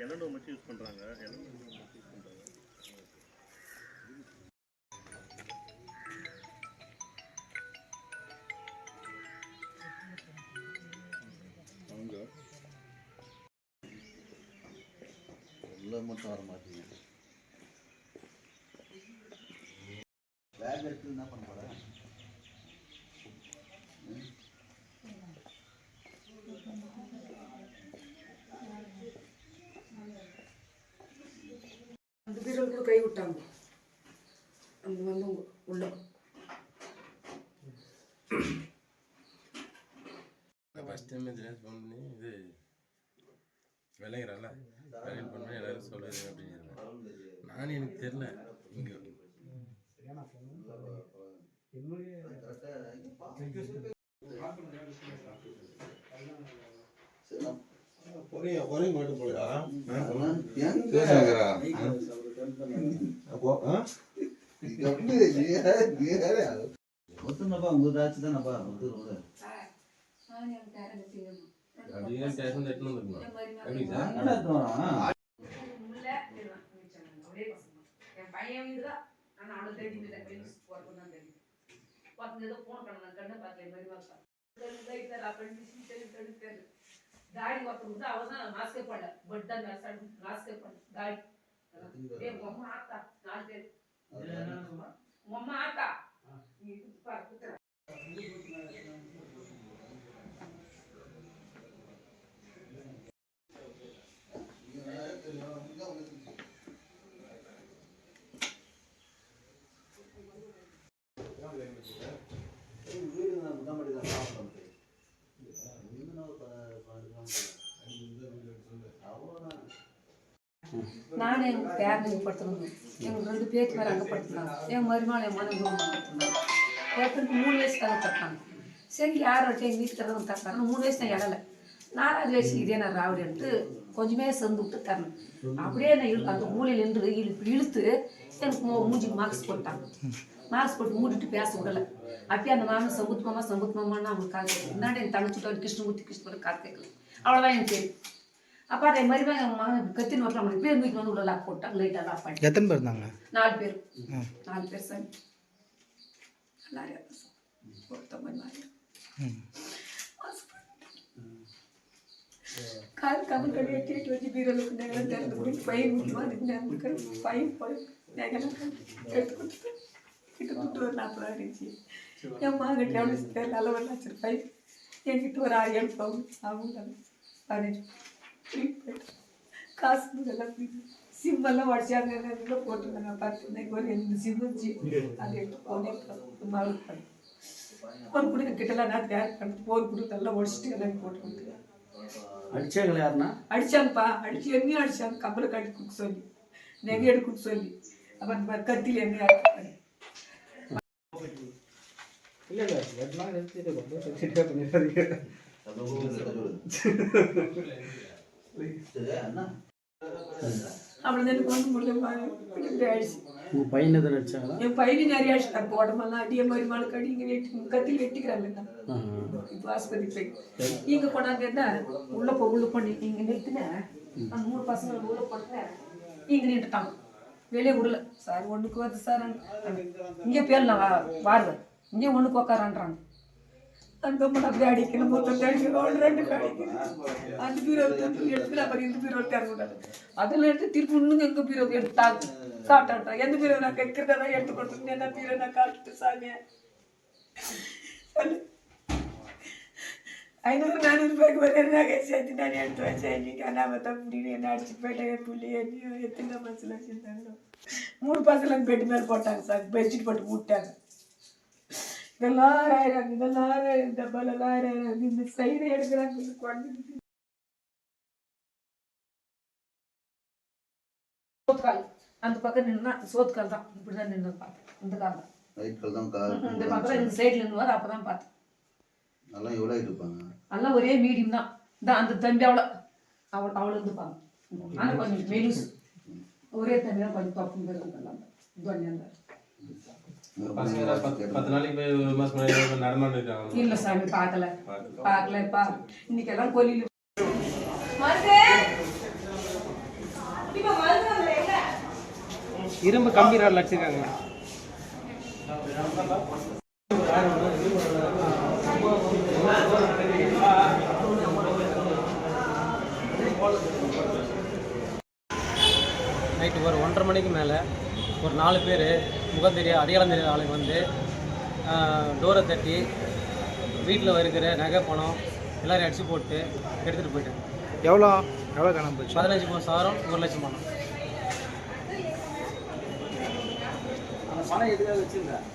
எலனோ மச்சு use பண்ணுறாங்க எலனோ use பண்ணுறாங்க அவங்க எல்லாம் மட்டும் வர மாட்டீங்க பேக் என்ன பண்ண போகிறேன் கூட கை விட்டாங்க. அந்த வந்து உள்ள. ஃபஸ்ட் டைம் இதில் ஃபோன் பண்ணி இது விளையிறல விளையாட் பண்ணி எல்லாரும் சொல்லுது அப்படின்னு நான் எனக்கு தெரில இங்கே. பொரிய பொரிய மட்டும் போயா எங்க? அப்போ వస్తుందబ్బా నువ్వు దాచుదానబ్బా వద్దు ಗಾಡಿ ಮಾಸ್ಕೇ ಪಡ ಬಡ್ಡ ನಾಸ್ಕೇ ಪಡ ಗಾಡಿ మొమ్మ ఆత మొమ్మ ఆత நானே எங்கள் பேரனுக்கு படுத்துருந்தோம் எங்கள் ரெண்டு பேத்து பேர் அங்கே படுத்துனாங்க என் மருமகள் என் மனைவி ரூம் ஒருத்தருக்கு மூணு வயசு கதை தட்டாங்க சரி யார் வச்சு எங்கள் வீட்டுக்காரங்க தட்டாங்க மூணு வயசு நான் இடலை நாலாவது வயசு இதே நான் ராவடின்ட்டு கொஞ்சமே சேர்ந்து விட்டு தரணும். அப்படியே நான் இழு அந்த மூலையில் நின்று இப்படி இழுத்து எனக்கு மூ- மூஞ்சிக்கு மார்க்ஸ் போட்டாங்க. மார்க்ஸ் போட்டு மூடிட்டு பேச விடலை. அப்படியே அந்த மாமன் சம்புத் மாமா சம்புத் மாமான்னு அவங்களுக்கு முன்னாடி என் தங்கச்சிட்டு கிருஷ்ணமூர்த்தி கிருஷ்ணமூர்த்தி காது கேட்கல. அவ்வளோதான் எனக்கு தெரியும். அப்போ அதே மாதிரி கத்தின்னு வரலாம் அவனுக்கு பேர் தூக்கி வந்து உள்ள லாக் போட்டாங்க லைட்டாக லாக் பண்ணி எத்தனை பேர் இருந்தாங்க? நாலு பேர். நாலு பேர் சாமி. கால் கமல் கடி எட்டிட்டு வச்சு பீரோலுக்கு நகரம் திறந்து கொடுத்து பையன் முக்கியமாக அதுக்கு நேரம் பையன் போய் நகரம் எடுத்து கொடுத்து. கிட்ட கொடுத்து ஒரு நாற்பது இருந்துச்சு. என் மகன் எவ்வளோ நல்ல ஒரு லட்சம் பையன் என்கிட்ட ஒரு பவுன் அவங்க பதினஞ்சு. போயிட்டு காசு எல்லாம் சிம்மெல்லாம் உடச்சாங்க எல்லாம் போட்டுருந்தாங்க பார்த்து ஒரு எந்த சிம் வச்சு அது எடுத்து போனேன் மகளுக்கு பண்ணி ஒரு கொடுக்க கிட்டலாம் நான் தயார் பண்ணி போர் கொடுத்து எல்லாம் உடச்சிட்டு எல்லாம் போட்டு கொடுத்துருக்கேன் அடிச்சாங்களே யாருன்னா அடிச்சாங்கப்பா அடிச்சு என்னையும் அடிச்சாங்க கப்பலை கட்டி கொடுக்க சொல்லி நெகை எடுக்க கொடுக்க சொல்லி அப்புறம் இந்த கத்தியில் என்ன இல்ல இல்ல வெட்டலாம் நிறுத்திட்டு ரொம்ப சென்சிட்டிவா பண்ணிடாதீங்க சரி அண்ணா அவ்வளோ எனக்கு ஒன்றும் முடியல ஆயிடுச்சு உங்க பையன் எதுவும் அடிச்சாங்களா என் பையன் நிறைய அடிச்சுட்டாங்க உடம்பெல்லாம் அடிய மாதிரி மழை கடி இங்கே வெட்டி கத்தியில் வெட்டிக்கிறாங்க. இப்போ ஆஸ்பத்திரி போய். இங்கே கொண்டாந்து என்ன? உள்ள போ உள்ள பண்ணி இங்கே நிறுத்தினேன் அந்த மூணு பசங்க உள்ள போட்டுனேன் இங்கே நின்றுட்டாங்க வெளியே விடல சார் ஒன்றுக்கு வருது சார் இங்கே பேர் நான் வாருவேன் இங்கே ஒன்றுக்கு உக்காரான்றாங்க. அதுக்கப்புறம் அப்படியே அடிக்கணும். மொத்தம் அடிக்கணும் ரெண்டு அடிக்கணும். அந்த பீரோ எடுத்து அப்புறம் இந்த பீரோ திறந்து விடாது எடுத்து திருப்பி இன்னும் எங்கள் பீரோ எடுத்தாங்க. காட்டாட்டா எந்த பீரோ நான் கேட்கிறதா எடுத்து கொடுத்துருந்தேன். என்ன பீரோ நான் காட்டுட்டு சாமியா ஐநூறு நானூறு ரூபாய்க்கு ஒரு நகை சேர்த்து நான் எடுத்து வச்சேன். இன்னைக்கு அனாமத்தா அப்படின்னு என்ன அடிச்சுட்டு போயிட்டேன் புள்ளி என்ன எத்தனை பஸ்ஸில் வச்சுருந்தாங்க மூணு பசங்க பெட் மேலே போட்டாங்க சார் பெட்ஷீட் போட்டு விட்டாங்க இதெல்லாம் ஆறாயிரம் இதெல்லாம் ஆறாயிரம் டப்பால் எல்லாம் ஆறாயிரம் இந்த சைடு எடுக்கிறாங்க இந்த சோத்கால் அந்த பக்கம் நின்னா சோத்துக்கால் தான் இப்படிதான் நின்று பார்த்தேன் இந்த கால் தான் இந்த பக்கம் இந்த சைடுல நின்று அப்பதான் பார்த்தேன் நல்லா எவ்வளோ இருப்பாங்க எல்லாம் ஒரே மீடியம் தான் இந்த அந்த தம்பி அவ்வளோ அவள் அவள் இருந்துப்பாங்க ஆனால் கொஞ்சம் மெலிசு ஒரே தம்பி தான் கொஞ்சம் தொப்பு எல்லாம் துவனியாக இல்ல சாமி பார்க்கல பார்க்கல பா இன்னைக்கு எல்லாம் இரும்பு கம்பி ராட்ல அடிச்சிருக்காங்க. நைட்டு ஒரு ஒன்றரை மணிக்கு மேலே ஒரு நாலு பேர் முகம் தெரிய அடையாளம் தெரியாத ஆளுங்க வந்து டோரை தட்டி வீட்டில் இருக்கிற நகை பணம் எல்லாரையும் அடிச்சு போட்டு எடுத்துகிட்டு போயிட்டாங்க. எவ்வளோ? எவ்வளோ காணாம போச்சு? பதினஞ்சு பவுன் சாரம் ஒரு லட்சம் பணம். அந்த பணம் எதுக்காக வச்சிருந்தேன்